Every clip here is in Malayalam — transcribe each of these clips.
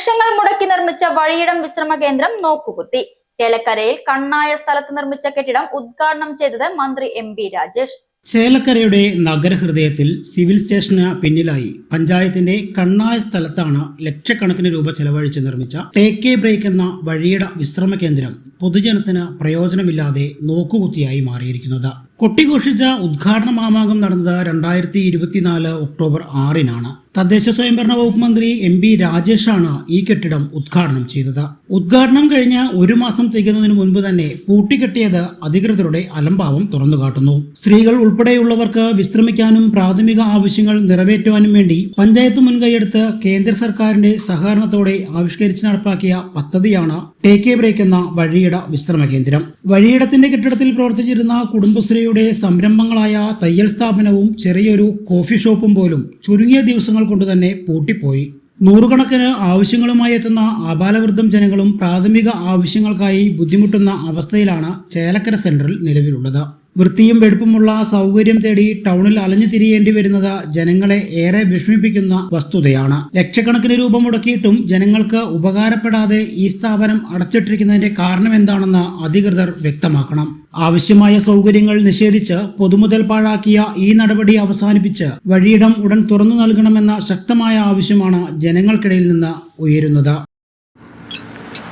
ലക്ഷങ്ങൾ മുടക്കി നിർമ്മിച്ച വഴിയിടം വിശ്രമ കേന്ദ്രം നോക്കുകുത്തി. ചേലക്കരയിൽ കണ്ണായ സ്ഥലത്ത് നിർമ്മിച്ച കെട്ടിടം ഉദ്ഘാടനം ചെയ്തത് മന്ത്രി എം പി രാജേഷ്. ചേലക്കരയുടെ നഗരഹൃദയത്തിൽ സിവിൽ സ്റ്റേഷന് പിന്നിലായി പഞ്ചായത്തിന്റെ കണ്ണായ സ്ഥലത്താണ് ലക്ഷക്കണക്കിന് രൂപ ചെലവഴിച്ച് നിർമ്മിച്ച ടേക്കേ ബ്രേക്ക് എന്ന വഴിയുടെ വിശ്രമ കേന്ദ്രം പൊതുജനത്തിന് പ്രയോജനമില്ലാതെ നോക്കുകുത്തിയായി മാറിയിരിക്കുന്നത്. കൊട്ടിഘോഷിച്ച ഉദ്ഘാടന മാമാങ്കം നടന്നത് രണ്ടായിരത്തി ഇരുപത്തിനാല് ഒക്ടോബർ ആറിനാണ്. തദ്ദേശ സ്വയംഭരണ വകുപ്പ് മന്ത്രി എം ബി രാജേഷാണ് ഈ കെട്ടിടം ഉദ്ഘാടനം ചെയ്തത്. ഉദ്ഘാടനം കഴിഞ്ഞ് ഒരു മാസം തികയുന്നതിന് മുൻപ് തന്നെ പൂട്ടിക്കെട്ടിയത് അധികൃതരുടെ അലംഭാവം തുറന്നുകാട്ടുന്നു. സ്ത്രീകൾ ഉൾപ്പെടെയുള്ളവർക്ക് വിശ്രമിക്കാനും പ്രാഥമിക ആവശ്യങ്ങൾ നിറവേറ്റുവാനും വേണ്ടി പഞ്ചായത്ത് മുൻകൈയെടുത്ത് കേന്ദ്ര സർക്കാരിന്റെ സഹകരണത്തോടെ ആവിഷ്കരിച്ച് നടപ്പാക്കിയ പദ്ധതിയാണ് ടേക്ക് എ ബ്രേക്ക് എന്ന വഴിയിട വിശ്രമ കേന്ദ്രം. വഴിയിടത്തിന്റെ കെട്ടിടത്തിൽ പ്രവർത്തിച്ചിരുന്ന കുടുംബശ്രീയുടെ സംരംഭങ്ങളായ തയ്യൽ സ്ഥാപനവും ചെറിയൊരു കോഫി ഷോപ്പും പോലും ചുരുങ്ങിയ ദിവസങ്ങൾ കൊണ്ട് തന്നെ പൂട്ടിപ്പോയി. നൂറുകണക്കിന് ആവശ്യങ്ങളുമായി എത്തുന്ന ആബാലവൃദ്ധം ജനങ്ങളും പ്രാഥമിക ആവശ്യങ്ങൾക്കായി ബുദ്ധിമുട്ടുന്ന അവസ്ഥയിലാണ് ചേലക്കര സെന്ററിൽ നിലവിലുള്ളത്. വൃത്തിയും വെടുപ്പുമുള്ള സൗകര്യം തേടി ടൗണിൽ അലഞ്ഞു തിരിയേണ്ടി വരുന്നത് ജനങ്ങളെ ഏറെ വിഷമിപ്പിക്കുന്ന വസ്തുതയാണ്. ലക്ഷക്കണക്കിന് രൂപ മുടക്കിയിട്ടും ജനങ്ങൾക്ക് ഉപകാരപ്പെടാതെ ഈ സ്ഥാപനം അടച്ചിട്ടിരിക്കുന്നതിന്റെ കാരണം എന്താണെന്ന് അധികൃതർ വ്യക്തമാക്കണം. ആവശ്യമായ സൗകര്യങ്ങൾ നിഷേധിച്ച് പൊതുമുതൽ പാഴാക്കിയ ഈ നടപടി അവസാനിപ്പിച്ച് വഴിയിടം ഉടൻ തുറന്നു നൽകണമെന്ന ശക്തമായ ആവശ്യമാണ് ജനങ്ങൾക്കിടയിൽ നിന്ന് ഉയരുന്നത്.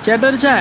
ചേട്ടാ ചായ.